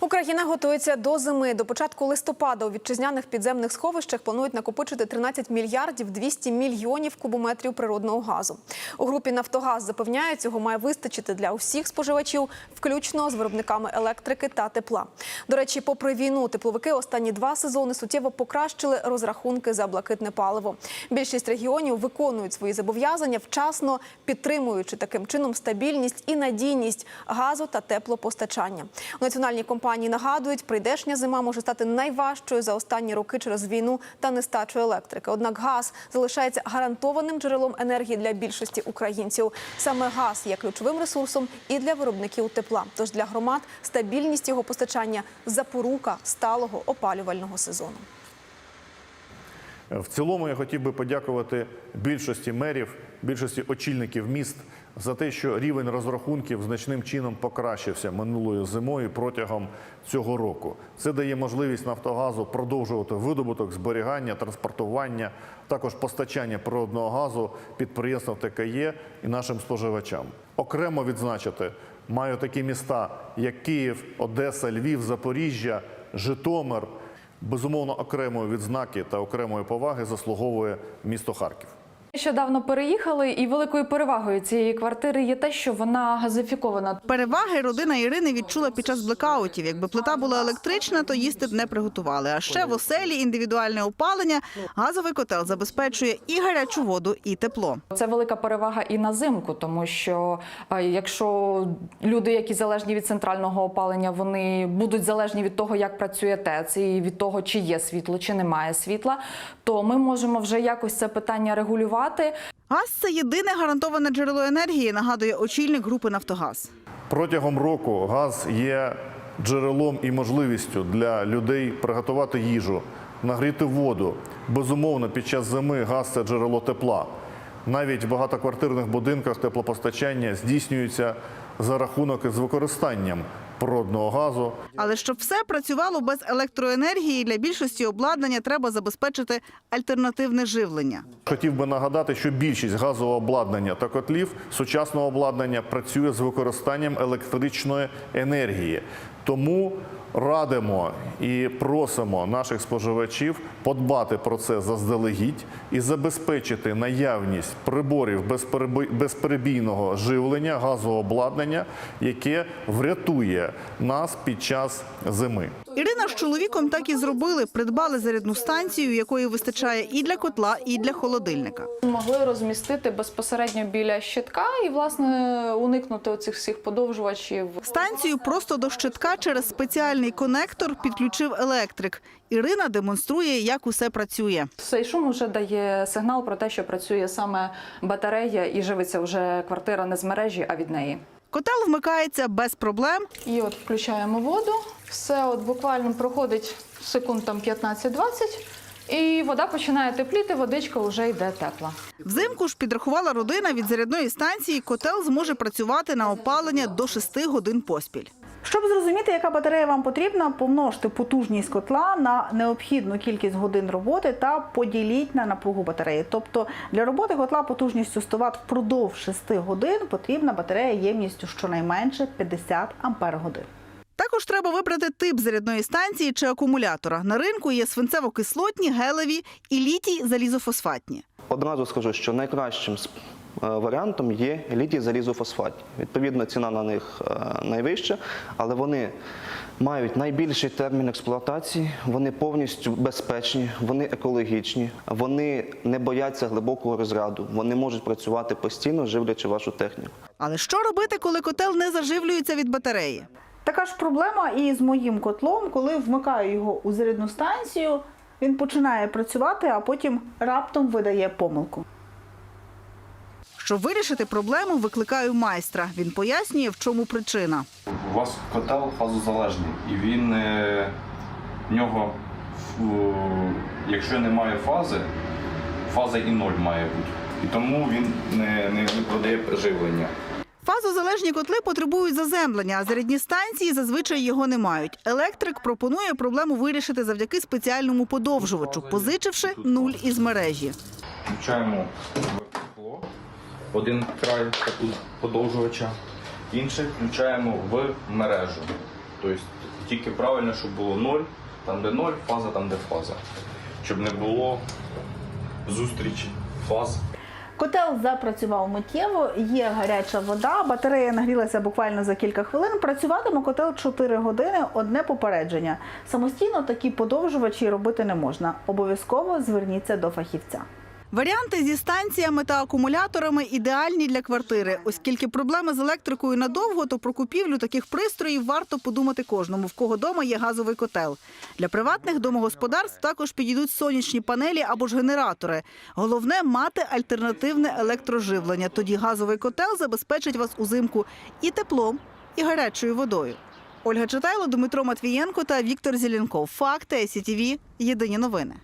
Україна готується до зими. До початку листопада у вітчизняних підземних сховищах планують накопичити 13 мільярдів 200 мільйонів кубометрів природного газу. У групі Нафтогаз запевняють, цього має вистачити для усіх споживачів, включно з виробниками електрики та тепла. До речі, попри війну, тепловики останні два сезони суттєво покращили розрахунки за блакитне паливо. Більшість регіонів виконують свої зобов'язання вчасно, підтримуючи таким чином стабільність і надійність газу та теплопостачання. У національній компанії нагадують, прийдешня зима може стати найважчою за останні роки через війну та нестачу електрики. Однак газ залишається гарантованим джерелом енергії для більшості українців. Саме газ є ключовим ресурсом і для виробників тепла. Тож для громад стабільність його постачання запорука сталого опалювального сезону. В цілому я хотів би подякувати більшості мерів, більшості очільників міст за те, що рівень розрахунків значним чином покращився минулою зимою протягом цього року. Це дає можливість Нафтогазу продовжувати видобуток, зберігання, транспортування, також постачання природного газу підприємствам ТКЄ і нашим споживачам. Окремо відзначити маю такі міста, як Київ, Одеса, Львів, Запоріжжя, Житомир. Безумовно, окремої відзнаки та окремої поваги заслуговує місто Харків. Нещодавно переїхали, і великою перевагою цієї квартири є те, що вона газифікована. Переваги родина Ірини відчула під час блекаутів. Якби плита була електрична, то їсти б не приготували. А ще в оселі індивідуальне опалення. Газовий котел забезпечує і гарячу воду, і тепло. Це велика перевага і на зимку, тому що якщо люди, які залежні від центрального опалення, вони будуть залежні від того, як працює ТЕЦ, і від того, чи є світло, чи немає світла, то ми можемо вже якось це питання регулювати. Газ це єдине гарантоване джерело енергії, нагадує очільник групи Нафтогаз. Протягом року газ є джерелом і можливістю для людей приготувати їжу, нагріти воду. Безумовно, під час зими газ це джерело тепла. Навіть в багатоквартирних будинках теплопостачання здійснюється за рахунок з використанням природного газу. Але щоб все працювало без електроенергії, для більшості обладнання треба забезпечити альтернативне живлення. Хотів би нагадати, що більшість газового обладнання та котлів сучасного обладнання працює з використанням електричної енергії. Тому радимо і просимо наших споживачів подбати про це заздалегідь і забезпечити наявність приборів безперебійного живлення газового обладнання, яке врятує нас під час зими. Ірина з чоловіком так і зробили. Придбали зарядну станцію, якої вистачає і для котла, і для холодильника. Могли розмістити безпосередньо біля щитка і власне уникнути оцих всіх подовжувачів. Станцію просто до щитка через спеціальний конектор підключив електрик. Ірина демонструє, як усе працює. Цей шум вже дає сигнал про те, що працює саме батарея і живиться вже квартира не з мережі, а від неї. Котел вмикається без проблем. І от включаємо воду. Все от буквально проходить секунд там 15-20, і вода починає тепліти, водичка вже йде тепла. Взимку ж підрахувала родина від зарядної станції. Котел зможе працювати на опалення до 6 годин поспіль. Щоб зрозуміти, яка батарея вам потрібна, помножте потужність котла на необхідну кількість годин роботи та поділіть на напругу батареї. Тобто для роботи котла потужністю 100 Вт впродовж 6 годин потрібна батарея ємністю щонайменше 50 ампер годин. Також треба вибрати тип зарядної станції чи акумулятора. На ринку є свинцево-кислотні, гелеві і літій залізофосфатні. Одразу скажу, що найкращим варіантом є літій залізофосфат. Відповідно, ціна на них е, найвища, але вони мають найбільший термін експлуатації, вони повністю безпечні, вони екологічні, вони не бояться глибокого розряду, вони можуть працювати постійно, живлячи вашу техніку. Але що робити, коли котел не заживлюється від батареї? Така ж проблема і з моїм котлом, коли вмикаю його у зарядну станцію, він починає працювати, а потім раптом видає помилку. Щоб вирішити проблему, викликаю майстра. Він пояснює, в чому причина. У вас котел фазозалежний, і він е, в нього, якщо немає фази, фаза і ноль має бути. І тому він не, не продає живлення. Фазозалежні котли потребують заземлення, а зарядні станції зазвичай його не мають. Електрик пропонує проблему вирішити завдяки спеціальному подовжувачу, позичивши нуль із мережі. Включаємо тепло, один край подовжувача, інший включаємо в мережу. Тобто Тільки правильно, щоб було 0, там де 0, фаза, там де фаза. Щоб не було зустрічі фаз. Котел запрацював миттєво, є гаряча вода, батарея нагрілася буквально за кілька хвилин. Працюватиме котел 4 години, одне попередження. Самостійно такі подовжувачі робити не можна. Обов'язково зверніться до фахівця. Варіанти зі станціями та акумуляторами ідеальні для квартири. Оскільки проблеми з електрикою надовго, то про купівлю таких пристроїв варто подумати кожному, в кого дома є газовий котел. Для приватних домогосподарств також підійдуть сонячні панелі або ж генератори. Головне мати альтернативне електроживлення. Тоді газовий котел забезпечить вас узимку і теплом, і гарячою водою. Ольга Читайло, Дмитро Матвієнко та Віктор Зеленков. Факти СІТВ. Єдині новини.